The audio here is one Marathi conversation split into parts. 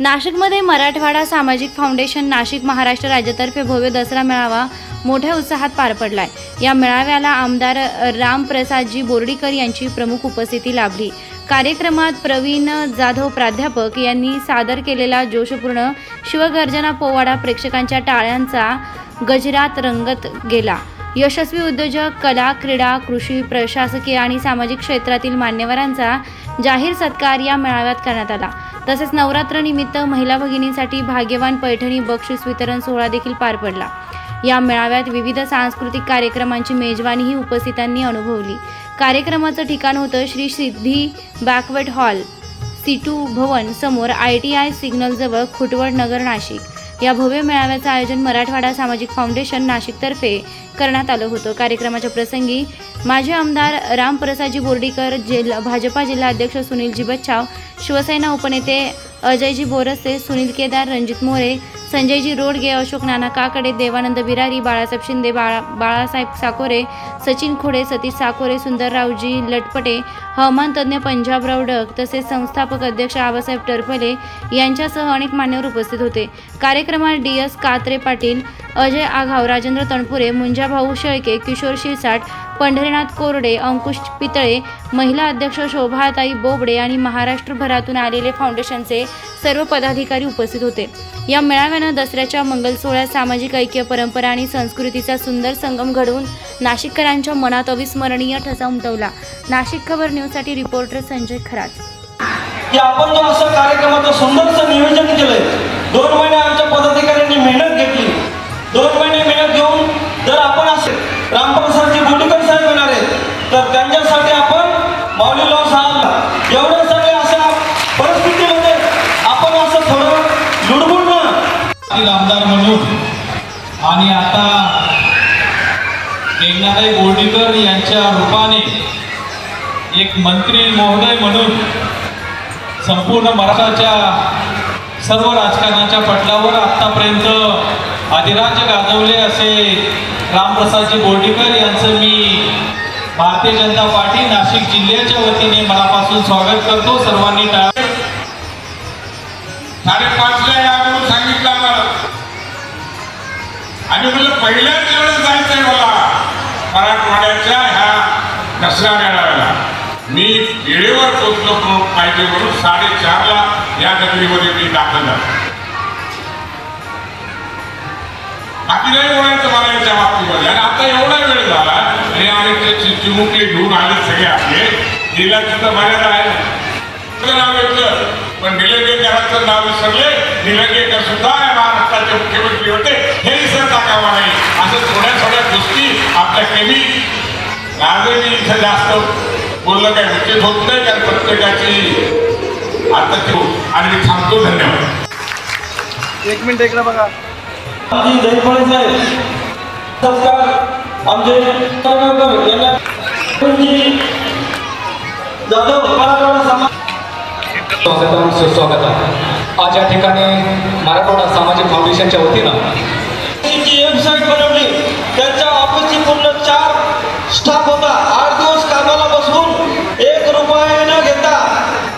नाशिकमध्ये मराठवाडा सामाजिक फाउंडेशन नाशिक महाराष्ट्र राज्यातर्फे भव्य दसरा मेळावा मोठ्या उत्साहात पार पडलाय. या मेळाव्याला आमदार रामप्रसादजी बोर्डीकर यांची प्रमुख उपस्थिती लाभली. कार्यक्रमात प्रवीण जाधव प्राध्यापक यांनी सादर केलेला जोशपूर्ण शिवगर्जना पोवाडा प्रेक्षकांच्या टाळ्यांचा गजरात रंगत गेला. यशस्वी उद्योजक कला क्रीडा कृषी प्रशासकीय आणि सामाजिक क्षेत्रातील मान्यवरांचा जाहीर सत्कार या मेळाव्यात करण्यात आला. तसेच नवरात्रनिमित्त महिला भगिनींसाठी भाग्यवान पैठणी बक्षीस वितरण सोहळा देखील पार पडला. या मेळाव्यात विविध सांस्कृतिक कार्यक्रमांची मेजवानीही उपस्थितांनी अनुभवली. कार्यक्रमाचं ठिकाण होतं श्री सिद्धी बॅकवेट हॉल. सिटू भवन समोर आय टी आय सिग्नलजवळ खुटवड नगर नाशिक. या भव्य मेळाव्याचं आयोजन मराठवाडा सामाजिक फाउंडेशन नाशिकतर्फे करण्यात आलं होतं. कार्यक्रमाच्या प्रसंगी माजी आमदार रामप्रसादजी बोर्डीकर जिल्हा भाजपा जिल्हा अध्यक्ष सुनीलजी बच्चाव शिवसेना उपनेते अजयजी बोरसे सुनील केदार रणजित मोरे संजयजी रोडगे अशोक नाना काकडे देवानंद बिरारी बाळासाहेब शिंदे बाळा बाळासाहेब साकोरे सचिन खोडे सतीश साकोरे सुंदररावजी लटपटे हवामान तज्ज्ञ पंजाबराव डक तसेच संस्थापक अध्यक्ष आबासाहेब टरफले यांच्यासह अनेक मान्यवर उपस्थित होते. कार्यक्रमात डी एस कात्रे पाटील अजय आघाव राजेंद्र तणपुरे मुंजाभाऊ शेळके किशोर शिरसाट पंढरीनाथ कोरडे अंकुश पितळे महिला अध्यक्ष शोभाताई बोबडे आणि महाराष्ट्रभरातून आलेले फाउंडेशनचे सर्व पदाधिकारी उपस्थित होते. या मेळाव्यानं दसऱ्याच्या मंगल सोहळ्यात सामाजिक ऐक्य परंपरा आणि संस्कृतीचा सुंदर संगम घडवून नाशिककरांच्या मनात अविस्मरणीय ठसा उमटवला. नाशिक खबर न्यूजसाठी रिपोर्टर संजय खरात. की आपण जो असं कार्यक्रमाचं सुंदरचं नियोजन केलंय. दोन महिने आमच्या पदाधिकाऱ्यांनी मेहनत घेतली दोन महिने मेहनत घेऊन जर आपण असे रामप्रसादजी बोटीकर साहेब येणार आहेत तर त्यांच्यासाठी आपण माऊली लॉ साहेब एवढे सगळे अशा परिस्थितीमध्ये आपण असं थोडं लुडबुडणं पाटील आमदार म्हणून आणि आता मेघनाताई बोर्डीकर यांच्या रूपाने एक मंत्री महोदय म्हणून संपूर्ण महाराष्ट्राच्या सर्व राजकारणाच्या पटलावर आत्तापर्यंत अधिराज्य गाजवले असे रामप्रसादजी बोर्डीकर यांचं मी भारतीय जनता पार्टी नाशिक जिल्ह्याच्या वतीने मनापासून स्वागत करतो. सर्वांनी टाळ. साडेपाचला या म्हणून सांगितलं. आम्हाला आणि मला पहिल्याच वेळेस जायचंय मला. मराठवाड्याच्या ह्या दसरा मेळाव्याला मी वेळेवर पोचलो पाहिजे म्हणून साडेचारला या नगरीमध्ये मी दाखल झालो. बाकी नाही बोलायचं मला याच्या बाबतीमध्ये. आणि आता एवढा वेळ झाला आणि आम्ही ते चिमुकले घेऊन आले सगळे आपले. गेला तिथं मर्यादा आहे तर नाव पण निलंगेकरांचं नाव विसरले. निलंगेकर सुद्धा या महाराष्ट्राचे मुख्यमंत्री होते. हे विसरता कामा नाही असं थोड्या थोड्या गोष्टी आपल्या केली. राजनी इथं जास्त बोललं काय उचित होत नाही कारण प्रत्येकाची आता आणि मी थांबतो. धन्यवाद. एक मिनिट इकडे बघा. आमची साहेब. सत्कार आमचे यांना जी जाधव मराठवाडा समाज स्वागतम सुस्वागतम. आज या ठिकाणी मराठवाडा सामाजिक फाउंडेशनच्या वतीनं ची वेबसाईट बनवली. त्यांच्या ऑफिसची पूर्ण चार स्टाफ होता. आठ दिवस कामाला बसून एक रुपया न घेता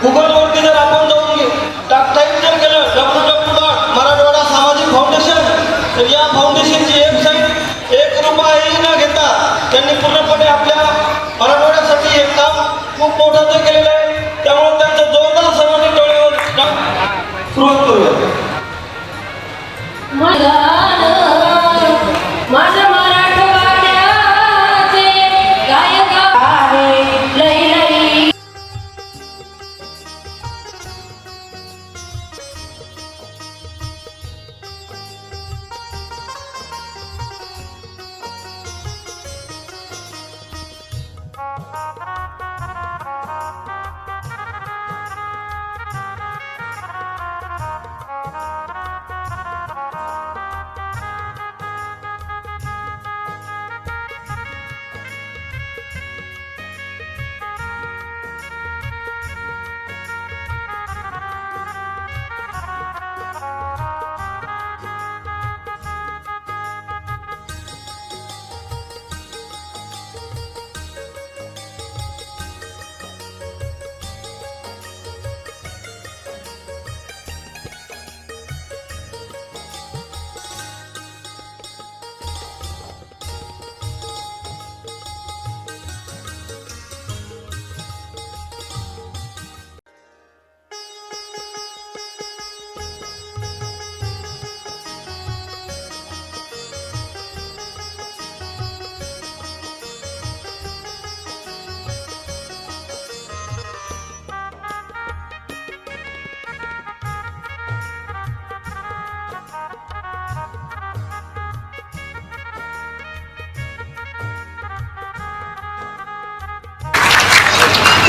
गुगलवरती जर आपण जाऊन टाईप जर केलं. डब्ल्यू डब्ल्यू डॉट मराठवाडा सामाजिक फाउंडेशन तर या फाउंडेशनची वेबसाईट एक रुपयाही न घेता त्यांनी पूर्णपणे आपल्या मराठवाड्यासाठी एक काम खूप मोठं केलेलं आहे.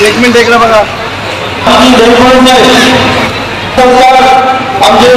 एक मिनिट इकडे बघा. आम्ही नाही आमचे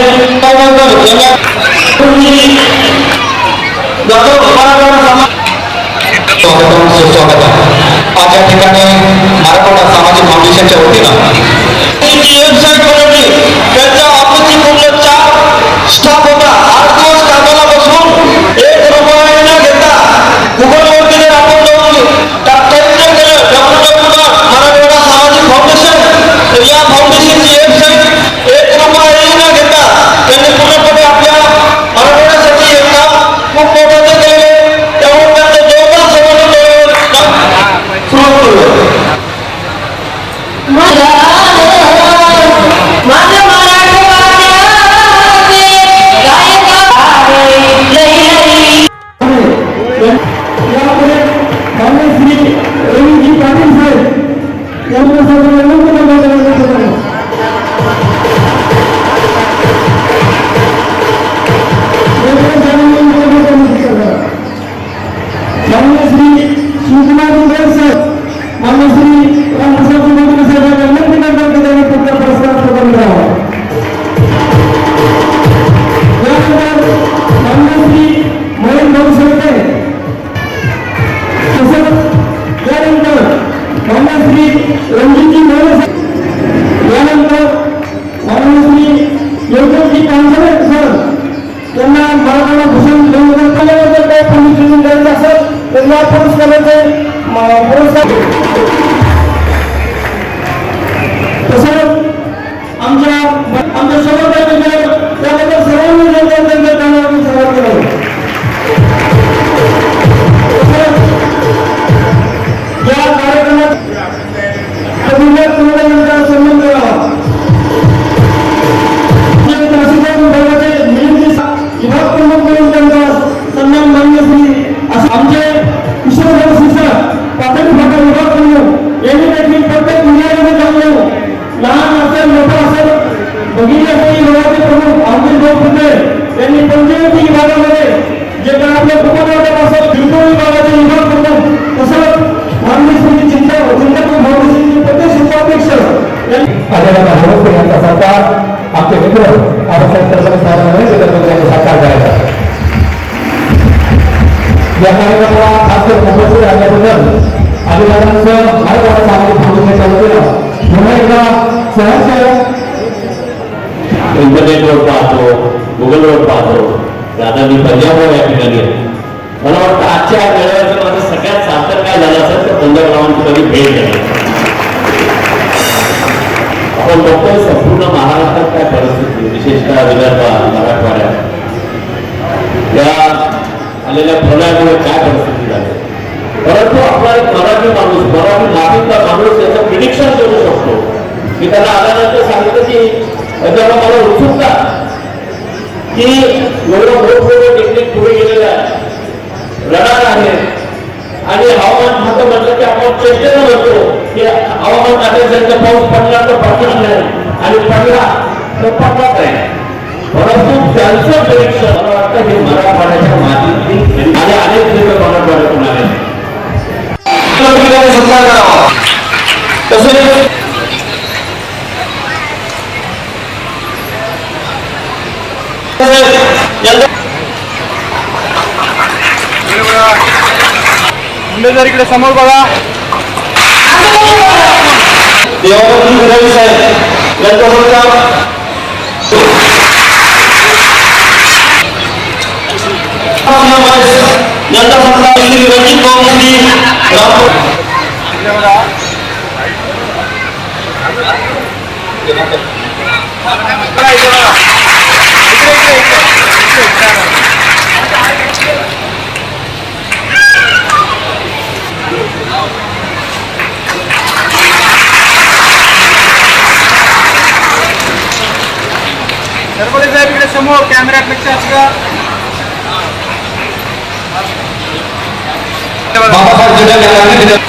ரஞ்சித் इंटरनेटवर पाहतो गुगलवर पाहतो तर आता मी पंजाबवर या ठिकाणी मला वाटतं आजच्या मेळाव्याचं माझं सगळ्यात सार्थक काय झालं असेल तर पंजाबरावांची कधी भेट झाली आपण बघतोय संपूर्ण महाराष्ट्रात काय परिस्थिती विशेषतः विदर्भ मराठवाड्यात या आलेल्या प्रलयामुळे काय परिस्थिती झाली परंतु आपला एक मराठी माणूस मराठी नागरिकचा माणूस याचं प्रिडिक्शन करू मी त्याला आल्यानंतर सांगितलं की तेव्हा मला उत्सुकता की एवढं मोठमोठं टेक्निक पुढे गेलेलं आहे. रडार आहे. आणि हवामान खातं म्हटलं की आपण चर्चेनं म्हणतो की हवामान खात्याचा पाऊस पडला तर पडणार नाही. आणि पडला तर पडणार नाही. परंतु त्यांचं परीक्षण मला वाटतं हे मराठवाड्याच्या मातीतली आणि अनेक लोक मराठवाड्यातून आले सत्कार करावा तसेच मुंडेकर इकडे समोर बघा देवानंद विधावी साहेब यांचा सत्कार यांचा सत्कार श्री रणजित भाऊजी रामपूर सरपंच समोर कॅमेऱ्यापेक्षा असं बाबासाहेब